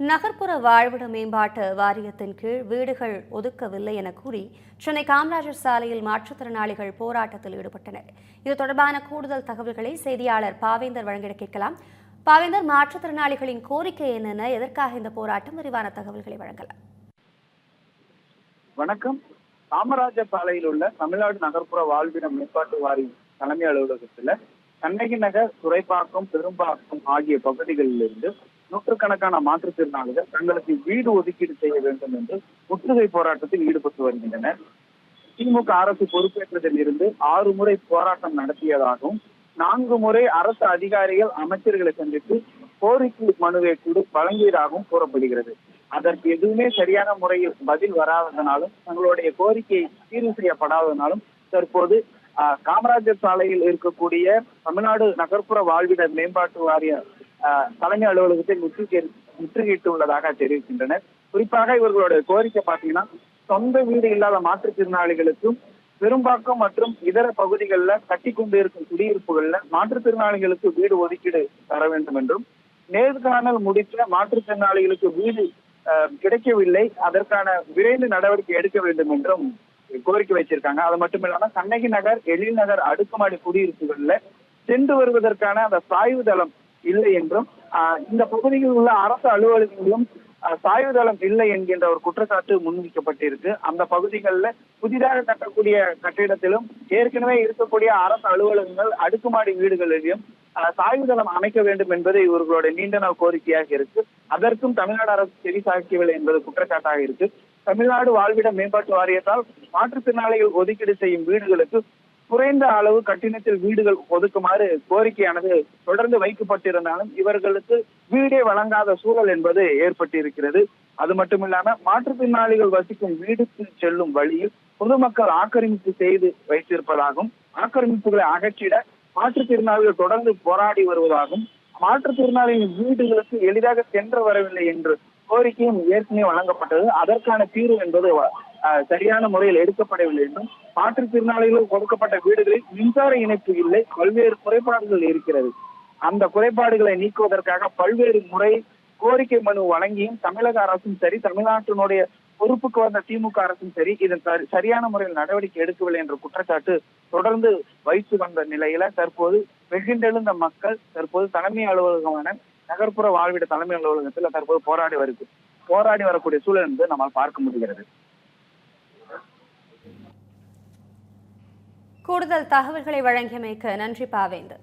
நகர்ப்புற வாழ்விட மேம்பாட்டு வாரியத்தின் கீழ் வீடுகள் ஒதுக்கவில்லை என கூறி சென்னை காமராஜர் சாலையில் மாற்றுத்திறனாளிகள் போராட்டத்தில் ஈடுபட்டனர். இது தொடர்பான கூடுதல் தகவல்களை செய்தியாளர் பாவேந்தர் வழங்கிட கேட்கலாம். பாவேந்தர் மாற்றுத்திறனாளிகளின் கோரிக்கை என்னென்ன? எதற்காக இந்த போராட்டம்? விரிவான தகவல்களை வழங்கலாம். வணக்கம். காமராஜர் சாலையில் உள்ள தமிழ்நாடு நகர்ப்புற வாழ்விட மேம்பாட்டு வாரியம் தலைமை அலுவலகத்தில் கண்ணகி நகர் துறைப்பாக்கம் பெரும்பாக்கம் ஆகிய பகுதிகளிலிருந்து நூற்றுக்கணக்கான மாற்றுத்திறனாளிகள் தங்களுக்கு வீடு ஒதுக்கீடு செய்ய வேண்டும் என்று முற்றுகை போராட்டத்தில் ஈடுபட்டு வருகின்றனர். திமுக அரசு பொறுப்பேற்றதில் இருந்து ஆறு முறை போராட்டம் நடத்தியதாகவும் நான்கு முறை அரசு அதிகாரிகள் அமைச்சர்களை சந்தித்து கோரிக்கை மனுவை கொடு வழங்கியதாகவும் கூறப்படுகிறது. அதற்கு எதுவுமே சரியான முறையில் பதில் வராததனாலும் தங்களுடைய கோரிக்கை தீர்வு செய்யப்படாததனாலும் தற்போது ஆஹ், காமராஜர் சாலையில் இருக்கக்கூடிய தமிழ்நாடு நகர்ப்புற வாழ்விட மேம்பாட்டு வாரிய தலைமை அலுவலகத்தை முற்றுகை முற்றுகையிட்டுள்ளதாக தெரிவிக்கின்றனர். குறிப்பாக இவர்களுடைய கோரிக்கை பார்த்தீங்கன்னா சொந்த வீடு இல்லாத மாற்றுத்திறனாளிகளுக்கும் பெரும்பாக்கம் மற்றும் இதர பகுதிகளில் கட்டி கொண்டு இருக்கும் குடியிருப்புகளில் மாற்றுத்திறனாளிகளுக்கு வீடு ஒதுக்கீடு தர வேண்டும் என்றும் நேர்காணல் முடித்த மாற்றுத்திறனாளிகளுக்கு வீடு அஹ், கிடைக்கவில்லை அதற்கான விரைந்து நடவடிக்கை எடுக்க வேண்டும் என்றும் கோரிக்கை வச்சிருக்காங்க. அது மட்டும் இல்லாம கண்ணகி நகர் எழில் நகர் அடுக்குமாடி குடியிருப்புகள்ல சென்று வருவதற்கான அந்த சாய்வு தளம் இல்லை என்றும் இந்த பகுதியில் உள்ள அரசு அலுவலகங்களிலும் சாய்வு தளம் இல்லை என்கின்ற ஒரு குற்றச்சாட்டு முன்வைக்கப்பட்டிருக்கு. அந்த பகுதிகளில் புதிதாக கட்டக்கூடிய கட்டிடத்திலும் ஏற்கனவே இருக்கக்கூடிய அரசு அலுவலகங்கள் அடுக்குமாடி வீடுகளிலும் ஆஹ், சாய்வு தளம் அமைக்க வேண்டும் என்பது இவர்களுடைய நீண்ட நாள் கோரிக்கையாக இருக்கு. அதற்கும் தமிழ்நாடு அரசு செவி சாய்க்கவில்லை என்பது குற்றச்சாட்டாக இருக்கு. தமிழ்நாடு வாழ்விட மேம்பாட்டு வாரியத்தால் மாற்றுத்திறனாளிகள் ஒதுக்கீடு செய்யும் வீடுகளுக்கு குறைந்த அளவு கட்டிடத்தில் வீடுகள் ஒதுக்குமாறு கோரிக்கையானது தொடர்ந்து வைக்கப்பட்டிருந்தாலும் இவர்களுக்கு வீடே வழங்காத சூழல் என்பது ஏற்பட்டிருக்கிறது. அது மட்டுமில்லாம மாற்றுத்திறனாளிகள் வசிக்கும் வீடுக்கு செல்லும் வழியில் பொதுமக்கள் ஆக்கிரமிப்பு செய்து வைத்திருப்பதாகவும் ஆக்கிரமிப்புகளை அகற்றிட மாற்றுத்திறனாளிகள் தொடர்ந்து போராடி வருவதாகவும் மாற்றுத்திறனாளிகளின் வீடுகளுக்கு எளிதாக சென்று வரவில்லை என்று கோரிக்கையும் ஏற்கனவே வழங்கப்பட்டது. அதற்கான தீர்வு என்பது சரியான முறையில் எடுக்கப்படவில்லை என்றும் மாற்றுத்திறனாளிகளுக்கு கொடுக்கப்பட்ட வீடுகளில் மின்சார இணைப்பு இல்லை பல்வேறு குறைபாடுகள் இருக்கிறது. அந்த குறைபாடுகளை நீக்குவதற்காக பல்வேறு முறை கோரிக்கை மனு வழங்கியும் தமிழக அரசும் சரி தமிழ்நாட்டினுடைய பொறுப்புக்கு வந்த திமுக அரசும் சரி இதன் சரியான முறையில் நடவடிக்கை எடுக்கவில்லை என்ற குற்றச்சாட்டு தொடர்ந்து வைத்து வந்த நிலையில தற்போது வெகுண்டெழுந்த மக்கள் தற்போது தலைமை அலுவலகமான நகர்ப்புற வாழ்விட தலைமை அலுவலகத்தில் தற்போது போராடி வருது போராடி வரக்கூடிய சூழல் என்பது நம்மால் பார்க்க முடிகிறது. கூடுதல் தகவல்களை வழங்கியமைக்கு நன்றி பாவேந்தர்.